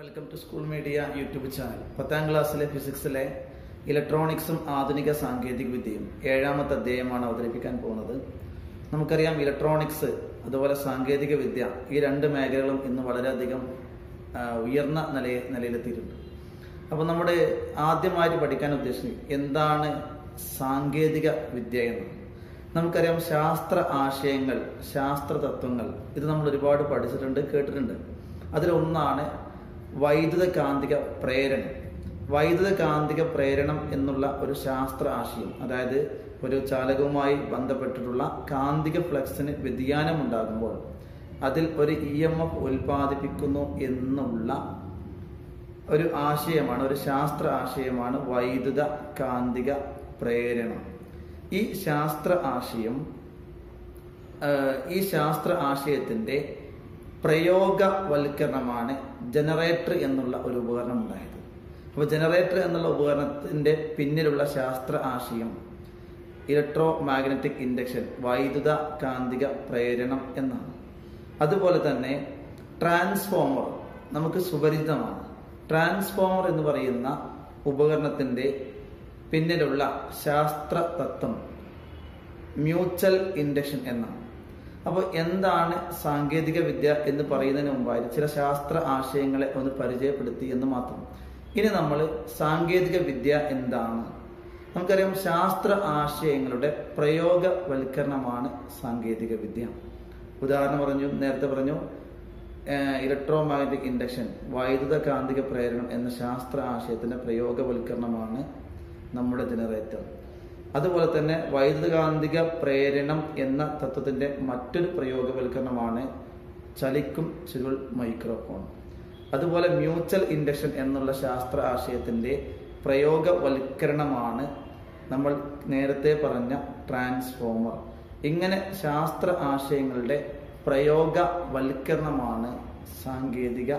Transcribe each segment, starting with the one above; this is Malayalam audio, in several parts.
Welcome to school media YouTube channel പത്താം ക്ലാസ്സിലെ ഫിസിക്സിലെ ഇലക്ട്രോണിക്സും ആധുനിക സാങ്കേതിക വിദ്യയും ഏഴാമത്തെ അധ്യായമാണ് അവതരിപ്പിക്കാൻ പോകുന്നത്. നമുക്കറിയാം ഇലക്ട്രോണിക്സ് അതുപോലെ സാങ്കേതിക വിദ്യ ഈ രണ്ട് മേഖലകളും ഇന്ന് വളരെയധികം ഉയർന്ന നിലയെ നിലയിലെത്തിയിട്ടുണ്ട്. അപ്പോൾ നമ്മുടെ ആദ്യമായിട്ട് പഠിക്കാൻ ഉദ്ദേശിക്കുന്നത് എന്താണ് സാങ്കേതിക വിദ്യ എന്ന്. നമുക്കറിയാം ശാസ്ത്ര ആശയങ്ങൾ ശാസ്ത്ര തത്വങ്ങൾ ഇത് നമ്മൾ ഒരുപാട് പഠിച്ചിട്ടുണ്ട് കേട്ടിട്ടുണ്ട്. അതിലൊന്നാണ് വൈദ്യുത കാന്തിക പ്രേരണം. വൈദ്യുത കാന്തിക പ്രേരണം എന്നുള്ള ഒരു ശാസ്ത്ര ആശയം അതായത് ഒരു ചാലകവുമായി ബന്ധപ്പെട്ടിട്ടുള്ള കാന്തിക ഫ്ലക്സിന് വ്യതിയാനം ഉണ്ടാകുമ്പോൾ അതിൽ ഒരു ഇ എം എഫ് ഉൽപ്പാദിപ്പിക്കുന്നു എന്നുള്ള ഒരു ആശയമാണ് ഒരു ശാസ്ത്ര ആശയമാണ് വൈദ്യുത കാന്തിക പ്രേരണം. ഈ ശാസ്ത്ര ആശയം ഈ ശാസ്ത്ര ആശയത്തിന്റെ പ്രയോഗവൽക്കരണമാണ് ജനറേറ്റർ എന്നുള്ള ഒരു ഉപകരണം ഉണ്ടായത്. അപ്പോൾ ജനറേറ്റർ എന്നുള്ള ഉപകരണത്തിന്റെ പിന്നിലുള്ള ശാസ്ത്ര ആശയം ഇലക്ട്രോ മാഗ്നറ്റിക് ഇൻഡക്ഷൻ വൈദ്യുത കാന്തിക പ്രേരണം എന്നാണ്. അതുപോലെ തന്നെ ട്രാൻസ്ഫോമർ നമുക്ക് സുപരിചിതമാണ്. ട്രാൻസ്ഫോമർ എന്ന് പറയുന്ന ഉപകരണത്തിന്റെ പിന്നിലുള്ള ശാസ്ത്ര തത്വം മ്യൂച്വൽ ഇൻഡക്ഷൻ എന്നാണ്. അപ്പോൾ എന്താണ് സാങ്കേതിക വിദ്യ എന്ന് പറയുന്നതിന് മുമ്പായി ചില ശാസ്ത്ര ആശയങ്ങളെ ഒന്ന് പരിചയപ്പെടുത്തി എന്ന് മാത്രം. ഇനി നമ്മൾ സാങ്കേതിക വിദ്യ എന്താണ്? നമുക്കറിയാം ശാസ്ത്ര ആശയങ്ങളുടെ പ്രയോഗവൽക്കരണമാണ് സാങ്കേതിക വിദ്യ. ഉദാഹരണം പറഞ്ഞു നേരത്തെ പറഞ്ഞു ഇലക്ട്രോ മാഗ്നറ്റിക് ഇൻഡക്ഷൻ വൈദ്യുത കാന്തിക പ്രേരണം എന്ന ശാസ്ത്ര ആശയത്തിന്റെ പ്രയോഗവൽക്കരണമാണ് നമ്മുടെ ജനറേറ്റർ അതുപോലെ തന്നെ വൈദ്യുതകാന്തിക പ്രേരണം എന്ന തത്വത്തിന്റെ മറ്റൊരു പ്രയോഗവൽക്കരണമാണ് ചലിക്കും ചുരുൾ മൈക്രോഫോൺ. അതുപോലെ മ്യൂച്വൽ ഇൻഡക്ഷൻ എന്നുള്ള ശാസ്ത്ര ആശയത്തിന്റെ പ്രയോഗവൽക്കരണമാണ് നമ്മൾ നേരത്തെ പറഞ്ഞ ട്രാൻസ്ഫോമർ. ഇങ്ങനെ ശാസ്ത്ര ആശയങ്ങളുടെ പ്രയോഗവൽക്കരണമാണ് സാങ്കേതിക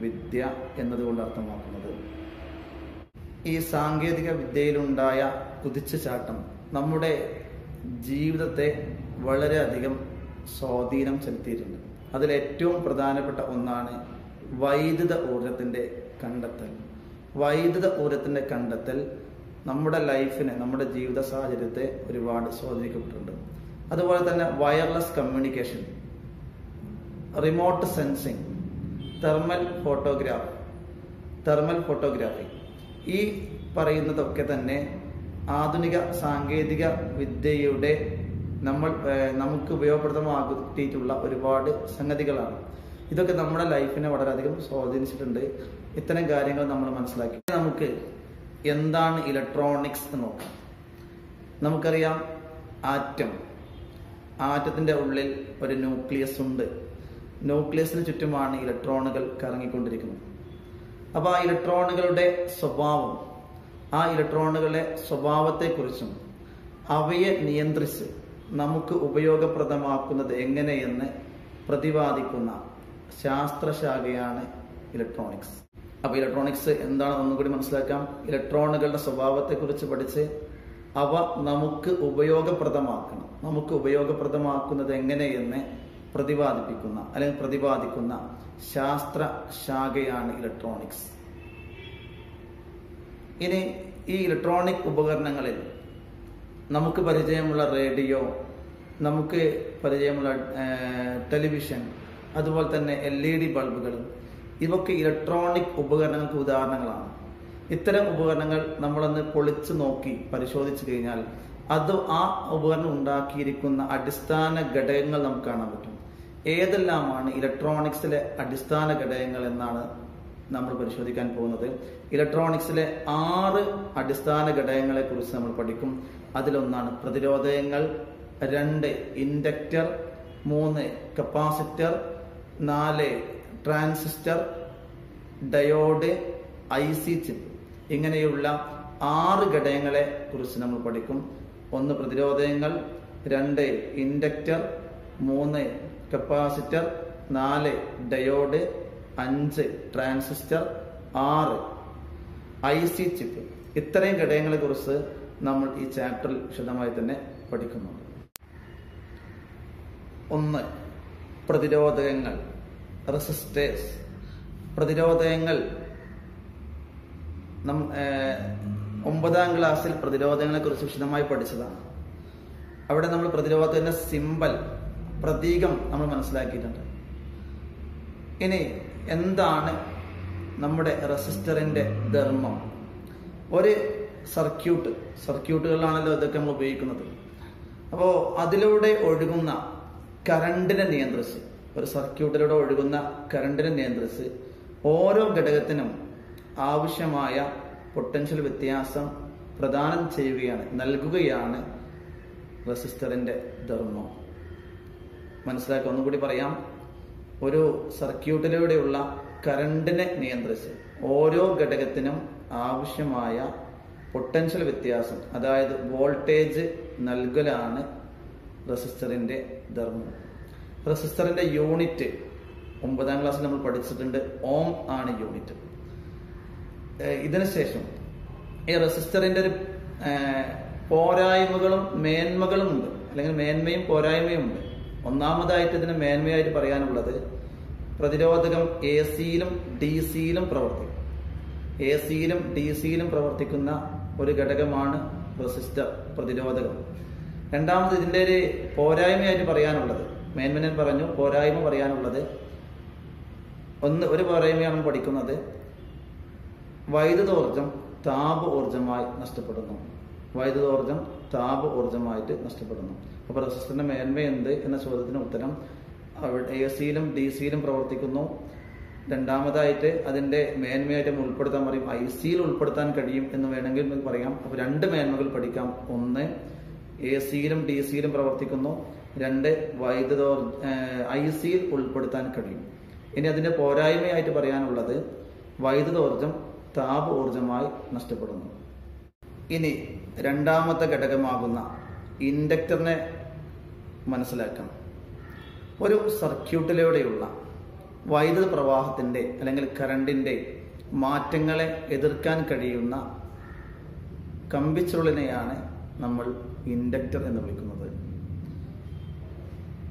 വിദ്യ എന്നതുകൊണ്ട് അർത്ഥമാക്കുന്നത്. ഈ സാങ്കേതിക വിദ്യയിലുണ്ടായ കുതിച്ചുചാട്ടം നമ്മുടെ ജീവിതത്തെ വളരെയധികം സ്വാധീനം ചെലുത്തിയിട്ടുണ്ട്. അതിലേറ്റവും പ്രധാനപ്പെട്ട ഒന്നാണ് വൈദ്യുത ഊർജത്തിന്റെ കണ്ടെത്തൽ. വൈദ്യുത ഊർജത്തിന്റെ കണ്ടെത്തൽ നമ്മുടെ ലൈഫിനെ നമ്മുടെ ജീവിത സാഹചര്യത്തെ ഒരുപാട് സ്വാധീനിക്കപ്പെട്ടിട്ടുണ്ട്. അതുപോലെ തന്നെ wireless communication remote sensing thermal photograph thermal photography. ഈ പറയുന്നതൊക്കെ തന്നെ ആധുനിക സാങ്കേതിക വിദ്യയുടെ നമ്മൾ നമുക്ക് ഉപയോഗപ്രദമാക്കിയിട്ടുള്ള ഒരുപാട് സംഗതികളാണ്. ഇതൊക്കെ നമ്മുടെ ലൈഫിനെ വളരെയധികം സ്വാധീനിച്ചിട്ടുണ്ട്. ഇത്തരം കാര്യങ്ങൾ നമ്മൾ മനസ്സിലാക്കി. നമുക്ക് എന്താണ് ഇലക്ട്രോണിക്സ് എന്ന് നോക്കാം. നമുക്കറിയാം ആറ്റം. ആറ്റത്തിന്റെ ഉള്ളിൽ ഒരു ന്യൂക്ലിയസ് ഉണ്ട്. ന്യൂക്ലിയസിന് ചുറ്റുമാണ് ഇലക്ട്രോണുകൾ കറങ്ങിക്കൊണ്ടിരിക്കുന്നത്. അപ്പൊ ആ ഇലക്ട്രോണുകളുടെ സ്വഭാവം ആ ഇലക്ട്രോണുകളുടെ സ്വഭാവത്തെക്കുറിച്ചും അവയെ നിയന്ത്രിച്ച് നമുക്ക് ഉപയോഗപ്രദമാക്കുന്നത് എങ്ങനെയെന്ന് പ്രതിപാദിക്കുന്ന ശാസ്ത്രശാഖയാണ് ഇലക്ട്രോണിക്സ്. അപ്പോൾ ഇലക്ട്രോണിക്സ് എന്താണെന്ന് ഒന്നുകൂടി മനസ്സിലാക്കാം. ഇലക്ട്രോണുകളുടെ സ്വഭാവത്തെക്കുറിച്ച് പഠിച്ച് അവ നമുക്ക് ഉപയോഗപ്രദമാക്കണം. നമുക്ക് ഉപയോഗപ്രദമാക്കുന്നത് എങ്ങനെയെന്ന് പ്രതിപാദിപ്പിക്കുന്ന അല്ലെങ്കിൽ പ്രതിപാദിക്കുന്ന ശാസ്ത്ര ശാഖയാണ് ഇലക്ട്രോണിക്സ്. ഇനി ഈ ഇലക്ട്രോണിക് ഉപകരണങ്ങളിൽ നമുക്ക് പരിചയമുള്ള റേഡിയോ നമുക്ക് പരിചയമുള്ള ടെലിവിഷൻ അതുപോലെ തന്നെ എൽ ഇ ഡി ബൾബുകൾ ഇവയൊക്കെ ഇലക്ട്രോണിക് ഉപകരണങ്ങൾക്ക് ഉദാഹരണങ്ങളാണ്. ഇത്തരം ഉപകരണങ്ങൾ നമ്മളൊന്ന് പൊളിച്ചു നോക്കി പരിശോധിച്ചു കഴിഞ്ഞാൽ അത് ആ ഉപകരണം ഉണ്ടാക്കിയിരിക്കുന്ന അടിസ്ഥാന ഘടകങ്ങൾ നമുക്ക് കാണാൻ പറ്റും. ഏതെല്ലാമാണ് ഇലക്ട്രോണിക്സിലെ അടിസ്ഥാന ഘടകങ്ങൾ എന്നാണ് നമ്മൾ പരിശോധിക്കാൻ പോകുന്നത്. ഇലക്ട്രോണിക്സിലെ ആറ് അടിസ്ഥാന ഘടകങ്ങളെ കുറിച്ച് നമ്മൾ പഠിക്കും. അതിലൊന്നാണ് പ്രതിരോധകങ്ങൾ രണ്ട് ഇൻഡക്റ്റർ മൂന്ന് കപ്പാസിറ്റർ നാല് transistor diode I C chip. ഇങ്ങനെയുള്ള ആറ് ഘടകങ്ങളെ കുറിച്ച് നമ്മൾ പഠിക്കും. ഒന്ന് പ്രതിരോധകങ്ങൾ രണ്ട് ഇൻഡക്റ്റർ മൂന്ന് കപ്പാസിറ്റർ നാല് ഡയോഡ് അഞ്ച് ട്രാൻസിസ്റ്റർ ആറ് ഐ സി ചിപ്പ്. ഇത്രയും ഘടകങ്ങളെ കുറിച്ച് നമ്മൾ ഈ ചാപ്റ്ററിൽ വിശദമായി തന്നെ പഠിക്കുന്നുണ്ട്. ഒന്ന് പ്രതിരോധകങ്ങൾ റെസിസ്റ്റേഴ്സ് പ്രതിരോധങ്ങൾ ഒമ്പതാം ക്ലാസ്സിൽ പ്രതിരോധങ്ങളെ കുറിച്ച് വിശദമായി പഠിച്ചതാണ്. അവിടെ നമ്മൾ പ്രതിരോധത്തിന്റെ സിമ്പൽ പ്രതീകം നമ്മൾ മനസ്സിലാക്കിയിട്ടുണ്ട്. ഇനി എന്താണ് നമ്മുടെ റെസിസ്റ്ററിന്റെ ധർമ്മം? ഒരു സർക്യൂട്ട് സർക്യൂട്ടുകളിലാണല്ലോ ഇതൊക്കെ നമ്മൾ ഉപയോഗിക്കുന്നത്. അപ്പോൾ അതിലൂടെ ഒഴുകുന്ന കറണ്ടിനെ നിയന്ത്രിച്ച് ഒരു സർക്യൂട്ടിലൂടെ ഒഴുകുന്ന കറണ്ടിനെ നിയന്ത്രിച്ച് ഓരോ ഘടകത്തിനും ആവശ്യമായ പൊട്ടൻഷ്യൽ വ്യത്യാസം പ്രദാനം ചെയ്യുകയാണ് നൽകുകയാണ് റെസിസ്റ്ററിന്റെ ധർമ്മം. മനസ്സിലാക്കുക ഒന്നുകൂടി പറയാം. ഒരു സർക്യൂട്ടിലൂടെയുള്ള കറണ്ടിനെ നിയന്ത്രിച്ച് ഓരോ ഘടകത്തിനും ആവശ്യമായ പൊട്ടൻഷ്യൽ വ്യത്യാസം അതായത് വോൾട്ടേജ് നൽകലാണ് റെസിസ്റ്ററിന്റെ ധർമ്മം. റെസിസ്റ്ററിന്റെ യൂണിറ്റ് ഒമ്പതാം ക്ലാസ്സിൽ നമ്മൾ പഠിച്ചിട്ടുണ്ട് ഓം ആണ് യൂണിറ്റ്. ഇതിനുശേഷം ഈ റെസിസ്റ്ററിന്റെ ഒരു പോരായ്മകളും മേന്മകളും ഉണ്ട് അല്ലെങ്കിൽ മേന്മയും പോരായ്മയും ഉണ്ട് ഒന്നാമതായിട്ട് ഇതിന് മേന്മയായിട്ട് പറയാനുള്ളത് പ്രതിരോധകം എ സിയിലും ഡി സിയിലും പ്രവർത്തിക്കും. എ സിയിലും ഡി സിയിലും പ്രവർത്തിക്കുന്ന ഒരു ഘടകമാണ് റെസിസ്റ്റർ പ്രതിരോധകം. രണ്ടാമത് ഇതിന്റെ ഒരു പോരായ്മയായിട്ട് പറയാനുള്ളത്. മേന്മനൻ പറഞ്ഞു പോരായ്മ പറയാനുള്ളത് ഒന്ന് ഒരു പോരായ്മയാണ് പഠിക്കുന്നത്. വൈദ്യുതോർജം താപ ഊർജമായി നഷ്ടപ്പെടുന്നു. വൈദ്യുതോർജം താപ ഊർജമായിട്ട് നഷ്ടപ്പെടുന്നു. അപ്പൊ റെസിസ്റ്ററിന്റെ മേന്മ എന്ത് എന്ന ചോദ്യത്തിന് ഉത്തരം എ സിയിലും ഡി സിയിലും പ്രവർത്തിക്കുന്നു. രണ്ടാമതായിട്ട് അതിന്റെ മേന്മയായിട്ട് ഉൾപ്പെടുത്താൻ പറയും. ഐ സിയിൽ ഉൾപ്പെടുത്താൻ കഴിയും എന്ന് വേണമെങ്കിൽ പറയാം. അപ്പൊ രണ്ട് മേന്മകൾ പഠിക്കാം. ഒന്ന് എ സിയിലും ഡി സിയിലും പ്രവർത്തിക്കുന്നു. രണ്ട് വൈദ്യുതോർ ഐ സിയിൽ ഉൾപ്പെടുത്താൻ കഴിയും. ഇനി അതിന്റെ പോരായ്മയായിട്ട് പറയാനുള്ളത് വൈദ്യുതോർജം താപ ഊർജമായി നഷ്ടപ്പെടുന്നു. ഇനി രണ്ടാമത്തെ ഘടകമാകുന്ന ഇൻഡക്ടറിനെ മനസ്സിലാക്കണം. ഒരു സർക്യൂട്ടിലൂടെയുള്ള വൈദ്യുത പ്രവാഹത്തിന്റെ അല്ലെങ്കിൽ കറണ്ടിന്റെ മാറ്റങ്ങളെ എതിർക്കാൻ കഴിയുന്ന കമ്പിച്ചുരുളിനെയാണ് നമ്മൾ ഇൻഡക്ടർ എന്ന് വിളിക്കുന്നത്.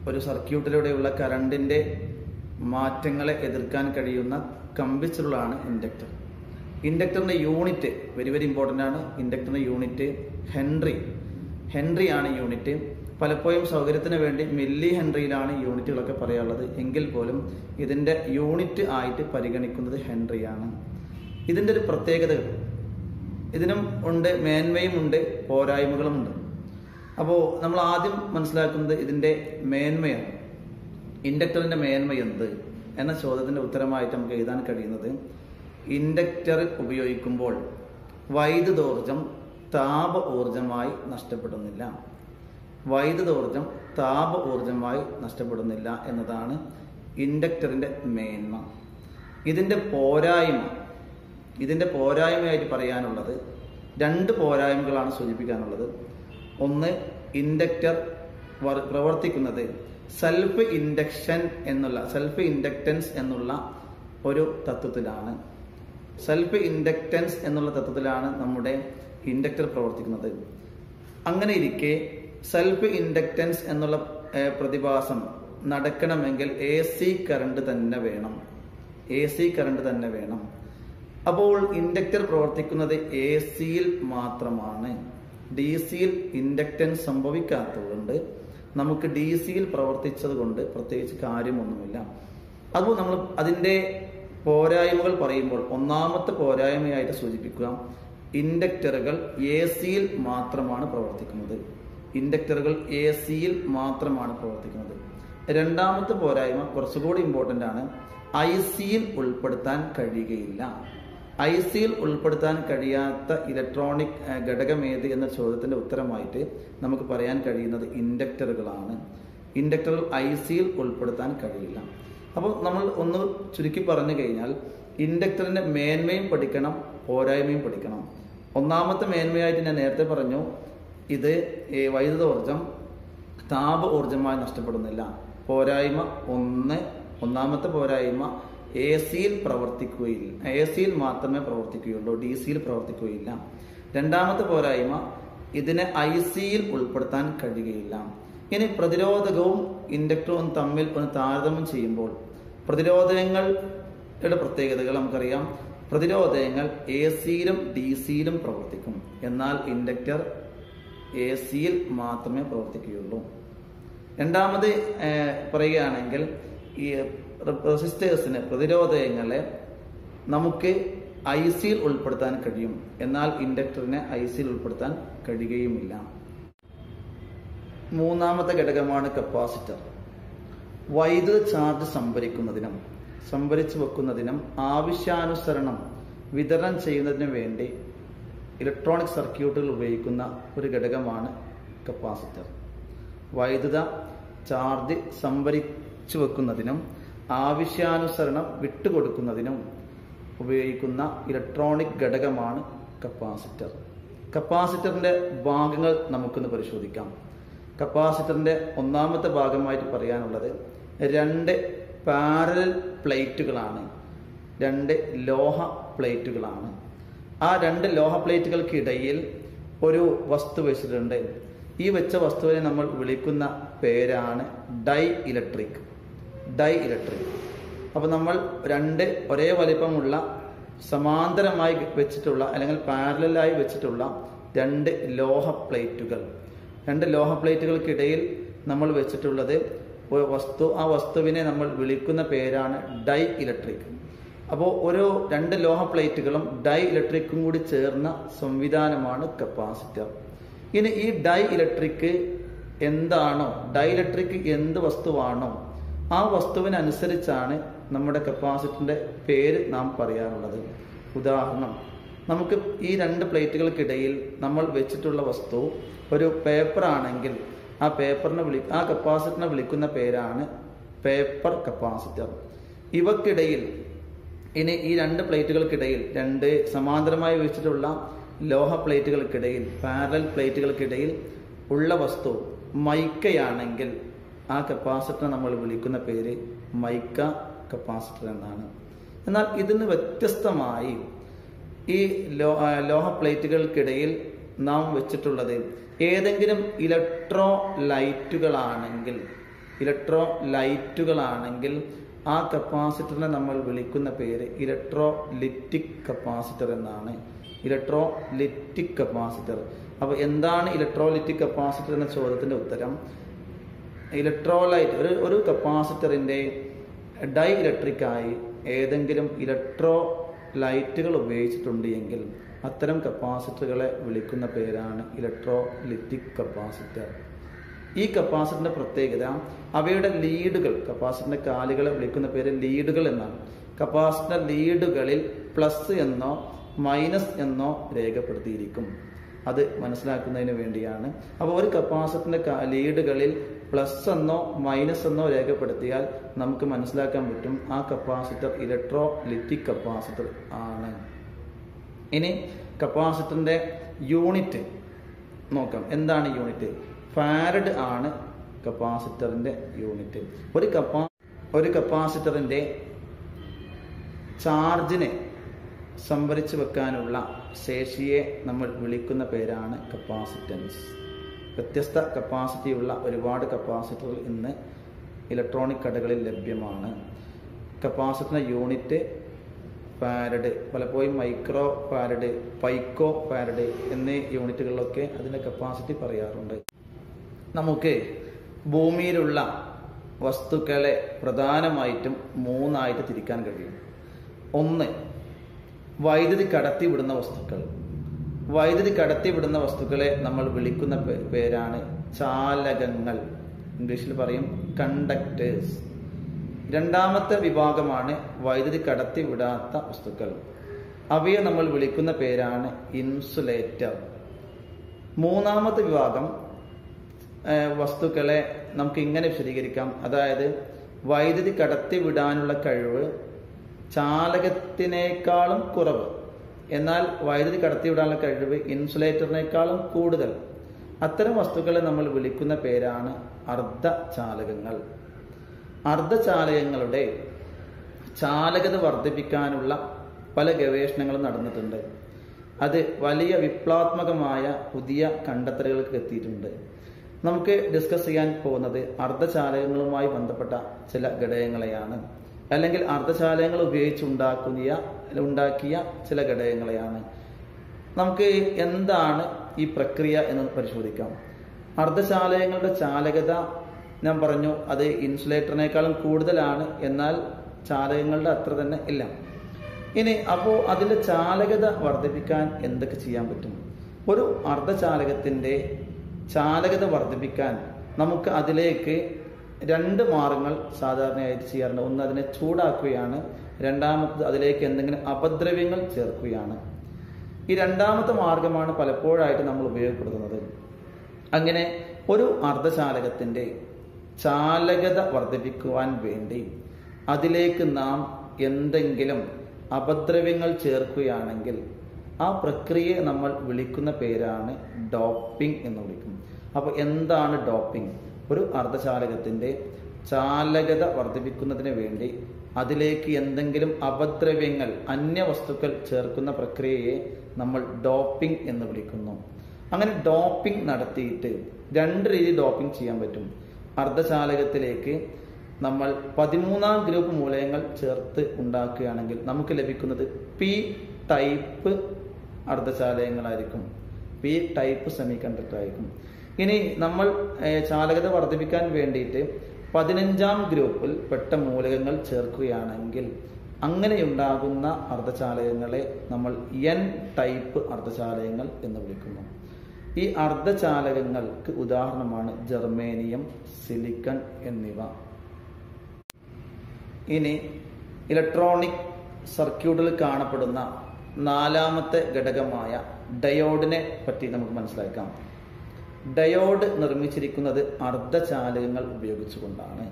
ഒരു സർക്യൂട്ടിലൂടെയുള്ള കറണ്ടിന്റെ മാറ്റങ്ങളെ എതിർക്കാൻ കഴിയുന്ന കമ്പിച്ചുരുളാണ് ഇൻഡക്ടർ. ഇൻഡക്ടറിന്റെ യൂണിറ്റ് വെരി വെരി ഇമ്പോർട്ടന്റ് ആണ്. ഇൻഡക്ടറിന്റെ യൂണിറ്റ് ഹെൻറി ഹെൻറി ആണ് യൂണിറ്റ്. പലപ്പോഴും സൗകര്യത്തിന് വേണ്ടി മില്ലി ഹെൻറിയിലാണ് യൂണിറ്റുകളൊക്കെ പറയാനുള്ളത് എങ്കിൽ പോലും ഇതിന്റെ യൂണിറ്റ് ആയിട്ട് പരിഗണിക്കുന്നത് ഹെൻറിയാണ്. ഇതിന്റെ ഒരു പ്രത്യേകത ഇതിനും ഉണ്ട് മേന്മയും ഉണ്ട് പോരായ്മകളും ഉണ്ട്. അപ്പോൾ നമ്മൾ ആദ്യം മനസ്സിലാക്കുന്നത് ഇതിന്റെ മേന്മയാണ്. ഇൻഡക്ടറിന്റെ മേന്മ എന്ത് എന്ന ചോദ്യത്തിന്റെ ഉത്തരമായിട്ട് നമുക്ക് എഴുതാൻ കഴിയുന്നത്. ഇൻഡക്ടർ ഉപയോഗിക്കുമ്പോൾ വൈദ്യുതോർജം താപ ഊർജമായി നഷ്ടപ്പെടുന്നില്ല. വൈദ്യുത ഊർജം താപ ഊർജമായി നഷ്ടപ്പെടുന്നില്ല എന്നതാണ് ഇൻഡക്ടറിന്റെ മേന്മ. ഇതിന്റെ പോരായ്മ ഇതിന്റെ പോരായ്മയായിട്ട് പറയാനുള്ളത് രണ്ട് പോരായ്മകളാണ് സൂചിപ്പിക്കാനുള്ളത്. ഒന്ന് ഇൻഡക്ടർ പ്രവർത്തിക്കുന്നത് സെൽഫ് ഇൻഡക്ഷൻ എന്നുള്ള സെൽഫ് ഇൻഡക്റ്റൻസ് എന്നുള്ള ഒരു തത്വത്തിലാണ്. സെൽഫ് ഇൻഡക്റ്റൻസ് എന്നുള്ള തത്വത്തിലാണ് നമ്മുടെ ഇൻഡക്ടർ പ്രവർത്തിക്കുന്നത്. അങ്ങനെ ഇരിക്കെ സെൽഫ് ഇൻഡക്റ്റൻസ് എന്നുള്ള പ്രതിഭാസം നടക്കണമെങ്കിൽ എ സി കറണ്ട് തന്നെ വേണം. എ സി കറണ്ട് തന്നെ വേണം. അപ്പോൾ ഇൻഡക്റ്റർ പ്രവർത്തിക്കുന്നത് എ സിയിൽ മാത്രമാണ്. ഡി സിയിൽ ഇൻഡക്റ്റൻസ് സംഭവിക്കാത്തതുകൊണ്ട് നമുക്ക് ഡി സിയിൽ പ്രവർത്തിച്ചത് കൊണ്ട് പ്രത്യേകിച്ച് കാര്യമൊന്നുമില്ല. അപ്പോൾ നമ്മൾ അതിന്റെ പോരായ്മകൾ പറയുമ്പോൾ ഒന്നാമത്തെ പോരായ്മയായിട്ട് സൂചിപ്പിക്കുക. ഇൻഡക്ടറുകൾ എ സിയിൽ മാത്രമാണ് പ്രവർത്തിക്കുന്നത്. ഇൻഡക്ടറുകൾ എ സിയിൽ മാത്രമാണ് പ്രവർത്തിക്കുന്നത്. രണ്ടാമത്തെ പോരായ്മ കുറച്ചുകൂടി ഇമ്പോർട്ടന്റ് ആണ്. ഐ സിയിൽ ഉൾപ്പെടുത്താൻ കഴിയുകയില്ല. ഐ സിയിൽ ഉൾപ്പെടുത്താൻ കഴിയാത്ത ഇലക്ട്രോണിക് ഘടകം ഏത് എന്ന ചോദ്യത്തിന്റെ ഉത്തരമായിട്ട് നമുക്ക് പറയാൻ കഴിയുന്നത് ഇൻഡക്ടറുകളാണ്. ഇൻഡക്ടറുകൾ ഐ സിയിൽ ഉൾപ്പെടുത്താൻ കഴിയില്ല. അപ്പോൾ നമ്മൾ ഒന്ന് ചുരുക്കി പറഞ്ഞു കഴിഞ്ഞാൽ ഇൻഡക്ടറിന്റെ മേന്മയും പഠിക്കണം പോരായ്മയും പഠിക്കണം. ഒന്നാമത്തെ മേന്മയായിട്ട് ഞാൻ നേരത്തെ പറഞ്ഞു ഇത് ഈ വൈദ്യുത ഊർജം താപ ഊർജമായി നഷ്ടപ്പെടുന്നില്ല. പോരായ്മ ഒന്ന് ഒന്നാമത്തെ പോരായ്മ എ സിയിൽ പ്രവർത്തിക്കുകയില്ല എ സിയിൽ മാത്രമേ പ്രവർത്തിക്കുകയുള്ളൂ ഡി സിയിൽ പ്രവർത്തിക്കുകയില്ല. രണ്ടാമത്തെ പോരായ്മ ഇതിനെ ഐ സിയിൽ ഉൾപ്പെടുത്താൻ കഴിയുകയില്ല. ഇനി പ്രതിരോധകവും ഇൻഡക്ടറും തമ്മിൽ ഒന്ന് താരതമ്യം ചെയ്യുമ്പോൾ പ്രതിരോധങ്ങളുടെ പ്രത്യേകതകൾ നമുക്കറിയാം. പ്രതിരോധകങ്ങൾ എ സിയിലും ഡി സിയിലും പ്രവർത്തിക്കും. എന്നാൽ ഇൻഡക്റ്റർ എ സിയിൽ മാത്രമേ പ്രവർത്തിക്കുകയുള്ളൂ. രണ്ടാമത് പറയുകയാണെങ്കിൽ ഈ റെസിസ്റ്റേഴ്സിന് പ്രതിരോധയങ്ങളെ നമുക്ക് ഐ സിയിൽ ഉൾപ്പെടുത്താൻ കഴിയും. എന്നാൽ ഇൻഡക്ടറിനെ ഐ സിയിൽ ഉൾപ്പെടുത്താൻ കഴിയുകയുമില്ല. മൂന്നാമത്തെ ഘടകമാണ് കപ്പാസിറ്റർ. വൈദ്യുത ചാർജ് സംഭരിക്കുന്നതിനും സംഭരിച്ചു വെക്കുന്നതിനും ആവശ്യാനുസരണം വിതരണം ചെയ്യുന്നതിനും വേണ്ടി ഇലക്ട്രോണിക് സർക്യൂട്ടുകൾ ഉപയോഗിക്കുന്ന ഒരു ഘടകമാണ് കപ്പാസിറ്റർ വൈദ്യുത ചാർജ് സംഭരിച്ചു വെക്കുന്നതിനും ആവശ്യാനുസരണം വിട്ടുകൊടുക്കുന്നതിനും ഉപയോഗിക്കുന്ന ഇലക്ട്രോണിക് ഘടകമാണ് കപ്പാസിറ്റർ കപ്പാസിറ്ററിന്റെ ഭാഗങ്ങൾ നമുക്കൊന്ന് പരിശോധിക്കാം. കപ്പാസിറ്ററിന്റെ ഒന്നാമത്തെ ഭാഗമായിട്ട് പറയാനുള്ളത് രണ്ട് പാരലൽ പ്ലേറ്റുകളാണ്. രണ്ട് ലോഹ പ്ലേറ്റുകളാണ്. ആ രണ്ട് ലോഹ പ്ലേറ്റുകൾക്കിടയിൽ ഒരു വസ്തു വെച്ചിട്ടുണ്ട്. ഈ വെച്ച വസ്തുവിനെ നമ്മൾ വിളിക്കുന്ന പേരാണ് ഡൈ ഇലക്ട്രിക് ഡൈ ഇലക്ട്രിക് അപ്പൊ നമ്മൾ രണ്ട് ഒരേ വലിപ്പമുള്ള സമാന്തരമായി വെച്ചിട്ടുള്ള അല്ലെങ്കിൽ പാരലായി വെച്ചിട്ടുള്ള രണ്ട് ലോഹ പ്ലേറ്റുകൾ. രണ്ട് ലോഹ പ്ലേറ്റുകൾക്കിടയിൽ നമ്മൾ വെച്ചിട്ടുള്ളത് ഒരു വസ്തു ആ വസ്തുവിനെ നമ്മൾ വിളിക്കുന്ന പേരാണ് ഡൈ ഇലക്ട്രിക് അപ്പോൾ ഓരോ രണ്ട് ലോഹ പ്ലേറ്റുകളും ഡൈ ഇലക്ട്രിക്കും കൂടി ചേർന്ന സംവിധാനമാണ് കപ്പാസിറ്റർ. ഇനി ഈ ഡൈ ഇലക്ട്രിക് എന്താണോ ഡൈ ഇലക്ട്രിക് എന്ത് വസ്തുവാണോ ആ വസ്തുവിനനുസരിച്ചാണ് നമ്മുടെ കപ്പാസിറ്ററിന്റെ പേര് നാം പറയാറുള്ളത് ഉദാഹരണം നമുക്ക് ഈ രണ്ട് പ്ലേറ്റുകൾക്കിടയിൽ നമ്മൾ വെച്ചിട്ടുള്ള വസ്തു ഒരു പേപ്പർ ആണെങ്കിൽ ആ പേപ്പറിനെ വിളി ആ കപ്പാസിറ്ററിനെ വിളിക്കുന്ന പേരാണ് പേപ്പർ കപ്പാസിറ്റർ ഇവക്കിടയിൽ ഇനി ഈ രണ്ട് പ്ലേറ്റുകൾക്കിടയിൽ രണ്ട് സമാന്തരമായി വെച്ചിട്ടുള്ള ലോഹ പ്ലേറ്റുകൾക്കിടയിൽ പാരലൽ പ്ലേറ്റുകൾക്കിടയിൽ ഉള്ള വസ്തു മൈക്കയാണെങ്കിൽ ആ കപ്പാസിറ്റർ നമ്മൾ വിളിക്കുന്ന പേര് മൈക്ക കപ്പാസിറ്റർ എന്നാണ്. എന്നാൽ ഇതിന് വ്യത്യസ്തമായി ഈ ലോഹ പ്ലേറ്റുകൾക്കിടയിൽ നാം വെച്ചിട്ടുള്ളത് ഏതെങ്കിലും ഇലക്ട്രോ ലൈറ്റുകളാണെങ്കിൽ ഇലക്ട്രോ ലൈറ്റുകളാണെങ്കിൽ ആ കപ്പാസിറ്ററിനെ നമ്മൾ വിളിക്കുന്ന പേര് ഇലക്ട്രോ ലിറ്റിക് കപ്പാസിറ്റർ എന്നാണ്. Electrolytic capacitor. അപ്പോൾ എന്താണ് ഇലക്ട്രോ ലിറ്റിക് കപ്പാസിറ്റർ എന്ന ചോദ്യത്തിന്റെ ഉത്തരം? ഇലക്ട്രോലൈറ്റ് ഒരു ഒരു കപ്പാസിറ്ററിന്റെ ഡൈ ഇലക്ട്രിക്കായി ഏതെങ്കിലും ഇലക്ട്രോ ലൈറ്റുകൾ ഉപയോഗിച്ചിട്ടുണ്ട് എങ്കിൽ അത്തരം കപ്പാസിറ്ററുകളെ വിളിക്കുന്ന പേരാണ് ഇലക്ട്രോലിറ്റിക് കപ്പാസിറ്റർ. ഈ കപ്പാസിറ്ററിന്റെ പ്രത്യേകത അവയുടെ ലീഡുകൾ കപ്പാസിറ്ററിന്റെ കാലുകളെ വിളിക്കുന്ന പേര് ലീഡുകൾ എന്നാണ്. കപ്പാസിറ്റർ ലീഡുകളിൽ പ്ലസ് എന്നോ മൈനസ് എന്നോ രേഖപ്പെടുത്തിയിരിക്കും. അത് മനസ്സിലാക്കുന്നതിന് വേണ്ടിയാണ്. അപ്പോൾ ഒരു കപ്പാസിറ്ററിന്റെ ക- ലീഡുകളിൽ പ്ലസ് എന്നോ മൈനസ് എന്നോ രേഖപ്പെടുത്തിയാൽ നമുക്ക് മനസ്സിലാക്കാൻ പറ്റും ആ കപ്പാസിറ്റർ ഇലക്ട്രോലിറ്റിക് കപ്പാസിറ്റർ ആണ്. ഇനി കപ്പാസിറ്ററിന്റെ യൂണിറ്റ് നോക്കാം. എന്താണ് യൂണിറ്റ്? ഫാരഡ് ആണ് കപ്പാസിറ്ററിന്റെ യൂണിറ്റ്. ഒരു കപ്പാ ഒരു കപ്പാസിറ്ററിന്റെ ചാർജിനെ സംഭരിച്ചു വെക്കാനുള്ള ശേഷിയെ നമ്മൾ വിളിക്കുന്ന പേരാണ് കപ്പാസിറ്റൻസ്. വ്യത്യസ്ത കപ്പാസിറ്റിയുള്ള ഒരുപാട് കപ്പാസിറ്ററുകൾ ഇന്ന് ഇലക്ട്രോണിക് കടകളിൽ ലഭ്യമാണ്. കപ്പാസിറ്ററിന്റെ യൂണിറ്റ് ഫാരഡ് പലപ്പോഴും മൈക്രോ ഫാരഡ് പൈക്കോ ഫാരഡ് എന്നീ യൂണിറ്റുകളിലൊക്കെ അതിന്റെ കപ്പാസിറ്റി പറയാറുണ്ട്. നമുക്ക് ഭൂമിയിലുള്ള വസ്തുക്കളെ പ്രധാനമായിട്ടും മൂന്നായിട്ട് തിരിക്കാൻ കഴിയും. ഒന്ന് വൈദ്യുതി കടത്തിവിടുന്ന വസ്തുക്കൾ. വൈദ്യുതി കടത്തിവിടുന്ന വസ്തുക്കളെ നമ്മൾ വിളിക്കുന്ന പേരാണ് ചാലകങ്ങൾ. ഇംഗ്ലീഷിൽ പറയും കണ്ടക്ടേഴ്സ് രണ്ടാമത്തെ വിഭാഗമാണ് വൈദ്യുതി കടത്തിവിടാത്ത വസ്തുക്കൾ. അവയെ നമ്മൾ വിളിക്കുന്ന പേരാണ് ഇൻസുലേറ്റർ. മൂന്നാമത്തെ വിഭാഗം വസ്തുക്കളെ നമുക്ക് ഇങ്ങനെ വിശദീകരിക്കാം. അതായത് വൈദ്യുതി കടത്തിവിടാനുള്ള കഴിവ് ചാലകത്തിനേക്കാളും കുറവ്. എന്നാൽ വൈദ്യുതി കടത്തിവിടാനുള്ള കഴിവ് ഇൻസുലേറ്ററിനേക്കാളും കൂടുതൽ. അത്തരം വസ്തുക്കളെ നമ്മൾ വിളിക്കുന്ന പേരാണ് അർദ്ധചാലകങ്ങൾ. അർദ്ധചാലകങ്ങളുടെ ചാലകത വർദ്ധിപ്പിക്കാനുള്ള പല ഗവേഷണങ്ങളും നടന്നിട്ടുണ്ട്. അത് വലിയ വിപ്ലവാത്മകമായ പുതിയ കണ്ടെത്തലുകൾക്ക് എത്തിയിട്ടുണ്ട്. നമുക്ക് ഡിസ്കസ് ചെയ്യാൻ പോകുന്നത് അർദ്ധചാലകങ്ങളുമായി ബന്ധപ്പെട്ട ചില ഘടകങ്ങളെയാണ്. അല്ലെങ്കിൽ അർദ്ധചാലകങ്ങൾ ഉപയോഗിച്ച് ഉണ്ടാക്കിയ ചില ഘടകങ്ങളെയാണ്. നമുക്ക് എന്താണ് ഈ പ്രക്രിയ എന്ന് പരിശോധിക്കാം. അർദ്ധചാലയങ്ങളുടെ ചാലകത ഞാൻ പറഞ്ഞു അത് ഇൻസുലേറ്ററിനേക്കാളും കൂടുതലാണ് എന്നാൽ ചാലകങ്ങളുടെ അത്ര തന്നെ ഇല്ല. ഇനി അപ്പോൾ അതിന്റെ ചാലകത വർദ്ധിപ്പിക്കാൻ എന്തൊക്കെ ചെയ്യാൻ പറ്റും? ഒരു അർദ്ധചാലകത്തിന്റെ ചാലകത വർദ്ധിപ്പിക്കാൻ നമുക്ക് അതിലേക്ക് രണ്ട് മാർഗങ്ങൾ സാധാരണയായിട്ട് ചെയ്യാറുണ്ട്. ഒന്ന് അതിനെ ചൂടാക്കുകയാണ് രണ്ടാമത്തത് അതിലേക്ക് എന്തെങ്കിലും അപദ്രവ്യങ്ങൾ ചേർക്കുകയാണ്. ഈ രണ്ടാമത്തെ മാർഗമാണ് പലപ്പോഴായിട്ട് നമ്മൾ ഉപയോഗപ്പെടുത്തുന്നത്. അങ്ങനെ ഒരു അർദ്ധചാലകത്തിന്റെ ചാലകത വർദ്ധിപ്പിക്കുവാൻ വേണ്ടി അതിലേക്ക് നാം എന്തെങ്കിലും അപദ്രവ്യങ്ങൾ ചേർക്കുകയാണെങ്കിൽ ആ പ്രക്രിയയെ നമ്മൾ വിളിക്കുന്ന പേരാണ് ഡോപ്പിംഗ് എന്ന് വിളിക്കും അപ്പോൾ എന്താണ് ഡോപ്പിംഗ്? ഒരു അർദ്ധചാലകത്തിന്റെ ചാലകത വർദ്ധിപ്പിക്കുന്നതിന് വേണ്ടി അതിലേക്ക് എന്തെങ്കിലും അപദ്രവ്യങ്ങൾ അന്യവസ്തുക്കൾ ചേർക്കുന്ന പ്രക്രിയയെ നമ്മൾ ഡോപ്പിംഗ് എന്ന് വിളിക്കുന്നു. അങ്ങനെ ഡോപ്പിംഗ് നടത്തിയിട്ട് രണ്ട് രീതി ഡോപ്പിംഗ് ചെയ്യാൻ പറ്റും. അർദ്ധചാലകത്തിലേക്ക് നമ്മൾ പതിമൂന്നാം ഗ്രൂപ്പ് മൂലകങ്ങൾ ചേർത്ത് ഉണ്ടാക്കുകയാണെങ്കിൽ നമുക്ക് ലഭിക്കുന്നത് പി ടൈപ്പ് അർദ്ധചാലകങ്ങളായിരിക്കും. പി ടൈപ്പ് സെമി കണ്ടക്ടർ ആയിരിക്കും ഇനി നമ്മൾ ചാലകത വർദ്ധിപ്പിക്കാൻ വേണ്ടിയിട്ട് പതിനഞ്ചാം ഗ്രൂപ്പിൽ പെട്ട മൂലകങ്ങൾ ചേർക്കുകയാണെങ്കിൽ അങ്ങനെയുണ്ടാകുന്ന അർദ്ധചാലകങ്ങളെ നമ്മൾ എൻ ടൈപ്പ് അർദ്ധചാലകങ്ങൾ എന്ന് വിളിക്കുന്നു. ഈ അർദ്ധചാലകങ്ങൾക്ക് ഉദാഹരണമാണ് ജർമേനിയം സിലിക്കൺ എന്നിവ. ഇനി ഇലക്ട്രോണിക് സർക്യൂട്ടിൽ കാണപ്പെടുന്ന നാലാമത്തെ ഘടകമായ ഡയോഡിനെ പറ്റി നമുക്ക് മനസ്സിലാക്കാം. ഡയോഡ് നിർമ്മിച്ചിരിക്കുന്നത് അർദ്ധചാലകങ്ങൾ ഉപയോഗിച്ചുകൊണ്ടാണ്.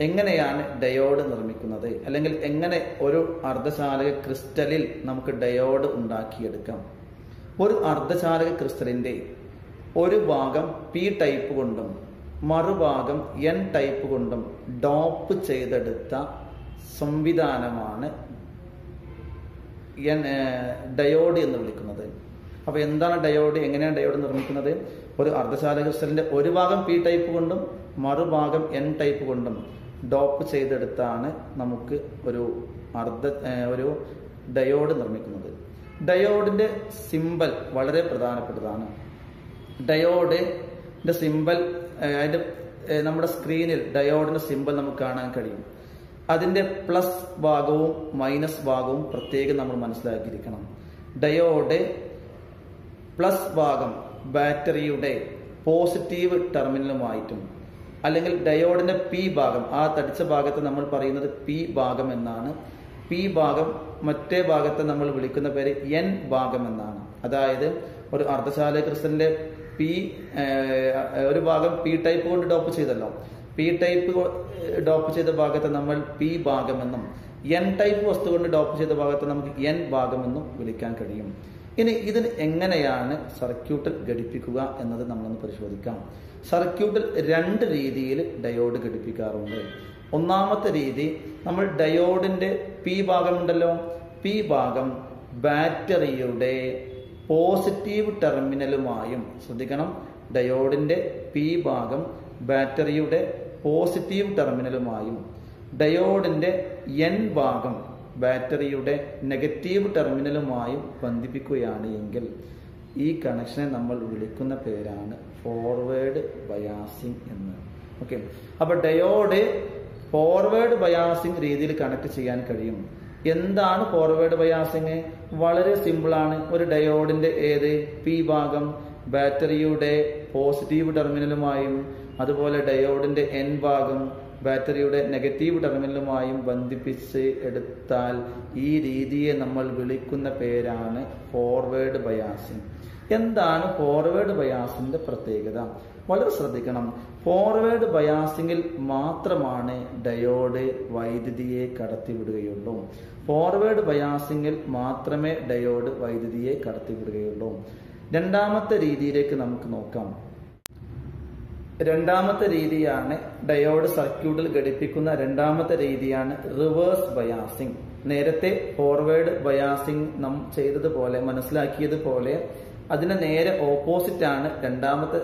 എങ്ങനെയാണ് ഡയോഡ് നിർമ്മിക്കുന്നത്? അല്ലെങ്കിൽ എങ്ങനെ ഒരു അർദ്ധചാലക ക്രിസ്റ്റലിൽ നമുക്ക് ഡയോഡ് ഉണ്ടാക്കിയെടുക്കാം? ഒരു അർദ്ധചാലക ക്രിസ്റ്റലിന്റെ ഒരു ഭാഗം പി ടൈപ്പ് കൊണ്ടും മറുഭാഗം എൻ ടൈപ്പ് കൊണ്ടും ഡോപ്പ് ചെയ്തെടുത്ത സംവിധാനമാണ് ഡയോഡ് എന്ന് വിളിക്കുന്നത്. അപ്പൊ എന്താണ് ഡയോഡ്? എങ്ങനെയാണ് ഡയോഡ് നിർമ്മിക്കുന്നത്? ഒരു അർദ്ധചാലക ക്രിസ്റ്റലിന്റെ ഒരു ഭാഗം പി ടൈപ്പ് കൊണ്ടും മറുഭാഗം എൻ ടൈപ്പ് കൊണ്ടും ഡോപ്പ് ചെയ്തെടുത്താണ് നമുക്ക് ഒരു അർദ്ധ ഒരു ഡയോഡ് നിർമ്മിക്കുന്നത്. ഡയോഡിന്റെ സിമ്പൽ വളരെ പ്രധാനപ്പെട്ടതാണ്. ഡയോഡിന്റെ സിമ്പൽ അതിന്റെ നമ്മുടെ സ്ക്രീനിൽ ഡയോഡിന്റെ സിമ്പൽ നമുക്ക് കാണാൻ കഴിയും. അതിന്റെ പ്ലസ് ഭാഗവും മൈനസ് ഭാഗവും പ്രത്യേകം നമ്മൾ മനസ്സിലാക്കിയിരിക്കണം. ഡയോഡ് പ്ലസ് ഭാഗം ബാറ്ററിയുടെ പോസിറ്റീവ് ടെർമിനലുമായിട്ടും അല്ലെങ്കിൽ ഡയോഡിന്റെ പി ഭാഗം ആ തടിച്ച ഭാഗത്ത് നമ്മൾ പറയുന്നത് പി ഭാഗം എന്നാണ്. പി ഭാഗം മറ്റേ ഭാഗത്തെ നമ്മൾ വിളിക്കുന്ന പേര് എൻ ഭാഗം എന്നാണ്. അതായത് ഒരു അർദ്ധശാല ക്രിസ്റ്റലിന്റെ പി ഒരു ഭാഗം പി ടൈപ്പ് കൊണ്ട് ഡോപ്പ് ചെയ്തല്ലോ. പി ടൈപ്പ് ഡോപ്പ് ചെയ്ത ഭാഗത്തെ നമ്മൾ പി ഭാഗമെന്നും എൻ ടൈപ്പ് വസ്തു കൊണ്ട് ഡോപ്പ് ചെയ്ത ഭാഗത്തെ നമുക്ക് എൻ ഭാഗമെന്നും വിളിക്കാൻ കഴിയും. ഇനി ഇതിന് എങ്ങനെയാണ് സർക്യൂട്ടിൽ ഘടിപ്പിക്കുക എന്നത് നമ്മളൊന്ന് പരിശോധിക്കാം. സർക്യൂട്ടിൽ രണ്ട് രീതിയിൽ ഡയോഡ് ഘടിപ്പിക്കാറുണ്ട്. ഒന്നാമത്തെ രീതി നമ്മൾ ഡയോഡിന്റെ പി ഭാഗം ഉണ്ടല്ലോ പി ഭാഗം ബാറ്ററിയുടെ പോസിറ്റീവ് ടെർമിനലുമായും ശ്രദ്ധിക്കണം ഡയോഡിന്റെ പി ഭാഗം ബാറ്ററിയുടെ പോസിറ്റീവ് ടെർമിനലുമായും ഡയോഡിന്റെ എൻ ഭാഗം ബാറ്ററിയുടെ നെഗറ്റീവ് ടെർമിനലുമായും ബന്ധിപ്പിക്കുകയാണ് എങ്കിൽ ഈ കണക്ഷനെ നമ്മൾ വിളിക്കുന്ന പേരാണ് ഫോർവേഡ് ബയാസിംഗ് എന്ന്. ഓക്കെ. അപ്പോൾ ഡയോഡ് ഫോർവേഡ് ബയാസിംഗ് രീതിയിൽ കണക്ട് ചെയ്യാൻ കഴിയും. എന്താണ് ഫോർവേഡ് ബയാസിംഗ് വളരെ സിമ്പിൾ ആണ്. ഒരു ഡയോഡിന്റെ ഏത്? പി ഭാഗം. ബാറ്ററിയുടെ പോസിറ്റീവ് ടെർമിനലുമായും അതുപോലെ ഡയോഡിന്റെ എൻ ഭാഗം ബാറ്ററിയുടെ നെഗറ്റീവ് ടെർമിനലുമായും ബന്ധിപ്പിച്ച് എടുത്താൽ ഈ രീതിയെ നമ്മൾ വിളിക്കുന്ന പേരാണ് ഫോർവേഡ് ബയാസിംഗ് എന്താണ് ഫോർവേഡ് ബയാസിന്റെ പ്രത്യേകത? വളരെ ശ്രദ്ധിക്കണം. ഫോർവേഡ് ബയാസിംഗിൽ മാത്രമാണ് ഡയോഡ് വൈദ്യുതിയെ കടത്തിവിടുകയുള്ളൂ. ഫോർവേഡ് ബയാസിംഗിൽ മാത്രമേ ഡയോഡ് വൈദ്യുതിയെ കടത്തിവിടുകയുള്ളൂ. രണ്ടാമത്തെ രീതിയിലേക്ക് നമുക്ക് നോക്കാം. രണ്ടാമത്തെ രീതിയാണ് ഡയോഡ് സർക്യൂട്ടിൽ ഘടിപ്പിക്കുന്ന രണ്ടാമത്തെ രീതിയാണ് റിവേഴ്സ് ബയാസിംഗ് നേരത്തെ ഫോർവേഡ് ബയാസിംഗ് നാം ചെയ്തതുപോലെ മനസ്സിലാക്കിയതുപോലെ അതിന് നേരെ ഓപ്പോസിറ്റ് ആണ് രണ്ടാമത്തെ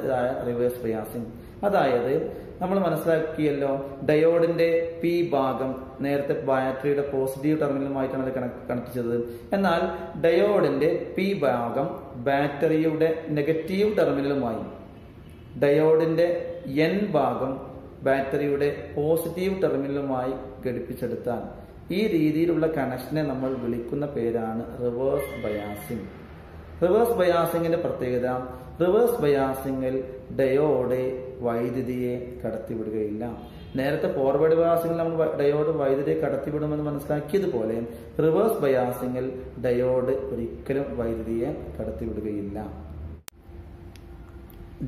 റിവേഴ്സ് ബയാസിംഗ് അതായത് നമ്മൾ മനസ്സിലാക്കിയല്ലോ ഡയോഡിന്റെ പി ഭാഗം നേരത്തെ ബാറ്ററിയുടെ പോസിറ്റീവ് ടെർമിനലുമായിട്ടാണ് അത് കണക്ട് ചെയ്തത് എന്നാൽ ഡയോഡിന്റെ പി ഭാഗം ബാറ്ററിയുടെ നെഗറ്റീവ് ടെർമിനലുമായി ഡയോഡിന്റെ എൻ ഭാഗം ബാറ്ററിയുടെ പോസിറ്റീവ് ടെർമിനലുമായി ഘടിപ്പിച്ചെടുത്താൽ ഈ രീതിയിലുള്ള കണക്ഷനെ നമ്മൾ വിളിക്കുന്ന പേരാണ് റിവേഴ്സ് ബയാസിംഗ്. റിവേഴ്സ് ബയാസിങ്ങിന്റെ പ്രത്യേകത റിവേഴ്സ് ബയാസിങ്ങിൽ ഡയോഡ് വൈദ്യുതിയെ കടത്തിവിടുകയില്ല. നേരത്തെ ഫോർവേഡ് ബയാസിംഗിൽ നമ്മൾ ഡയോഡ് വൈദ്യുതിയെ കടത്തിവിടുമെന്ന് മനസ്സിലാക്കിയതുപോലെ റിവേഴ്സ് ബയാസിംഗിൽ ഡയോഡ് ഒരിക്കലും വൈദ്യുതിയെ കടത്തിവിടുകയില്ല.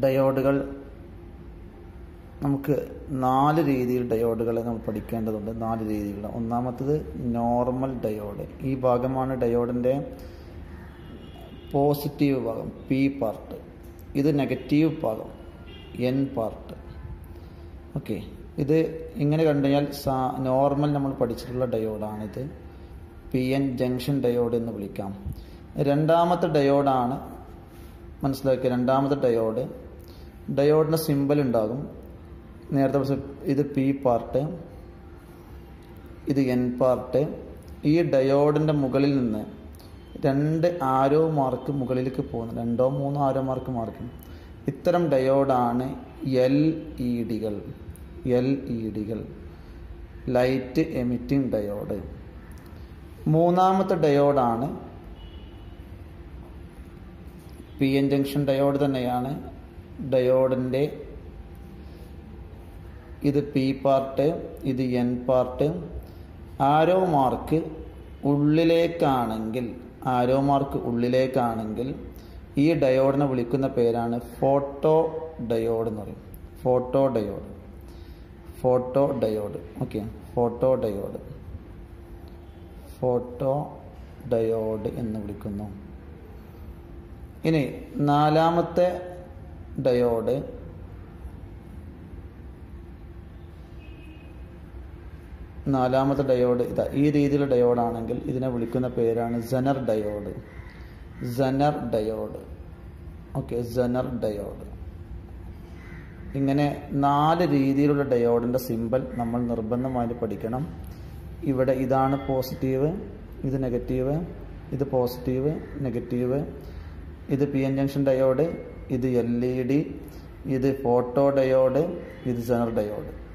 ഡയോഡുകൾ നമുക്ക് നാല് രീതിയിൽ ഡയോഡുകളെ നമ്മൾ പഠിക്കേണ്ടതുണ്ട്. നാല് രീതികൾ. ഒന്നാമത്തത് നോർമൽ ഡയോഡ് ഈ ഭാഗമാണ് ഡയോഡിന്റെ പോസിറ്റീവ് ഭാഗം പി പാർട്ട് ഇത് നെഗറ്റീവ് ഭാഗം. എൻ പാർട്ട് ഓക്കെ ഇത് ഇങ്ങനെ കണ്ടു കഴിഞ്ഞാൽ നോർമൽ നമ്മൾ പഠിച്ചിട്ടുള്ള ഡയോഡാണിത് പി എൻ ജംഗ്ഷൻ ഡയോഡ് എന്ന് വിളിക്കാം. രണ്ടാമത്തെ ഡയോഡാണ് മനസ്സിലാക്കിയ? രണ്ടാമത്തെ ഡയോഡ് ഡയോഡിന്റെ സിമ്പൽ ഉണ്ടാകും. നേരത്തെ ഇത് പി പാർട്ട് ഇത് എൻ പാർട്ട് ഈ ഡയോഡിന്റെ മുകളിൽ നിന്ന് രണ്ട് ആരോ മാർക്ക് മുകളിലേക്ക് പോകുന്നു. രണ്ടോ മൂന്നോ ആരോ മാർക്ക് മാർക്ക് ഇത്തരം ഡയോഡാണ് എൽ ഇ ഡികൾ എൽ ഇ ഡികൾ ലൈറ്റ് എമിറ്റിംഗ് ഡയോഡ്. മൂന്നാമത്തെ ഡയോഡാണ് പി എൻ ജംഗ്ഷൻ ഡയോഡ് തന്നെയാണ്. ഡയോഡിന്റെ ഇത് പി പാർട്ട് ഇത് എൻ പാർട്ട്. ആരോ മാർക്ക് ഉള്ളിലേക്കാണെങ്കിൽ ആരോ മാർക്ക് ഉള്ളിലേക്കാണെങ്കിൽ ഈ ഡയോഡിനെ വിളിക്കുന്ന പേരാണ് ഫോട്ടോ ഡയോഡ് എന്ന് പറയും. Photodiode photodiode okay photodiode photodiode എന്ന് വിളിക്കുന്നു. ഇനി നാലാമത്തെ ഡയോഡ് നാലാമത്തെ ഡയോഡ് ഇതാ ഈ രീതിയിലുള്ള ഡയോഡാണെങ്കിൽ ഇതിനെ വിളിക്കുന്ന പേരാണ് Zener diode Zener diode okay Zener diode ഇങ്ങനെ നാല് രീതിയിലുള്ള ഡയോഡിന്റെ സിമ്പൽ നമ്മൾ നിർബന്ധമായിട്ട് പഠിക്കണം. ഇവിടെ ഇതാണ് പോസിറ്റീവ് ഇത് നെഗറ്റീവ് ഇത് പോസിറ്റീവ് നെഗറ്റീവ് ഇത് പി എൻ ജംഗ്ഷൻ ഡയോഡ് ഇത് എൽ ഇ ഡി ഇത് ഫോട്ടോ ഡയോഡ് ഇത് സെനർ ഡയോഡ്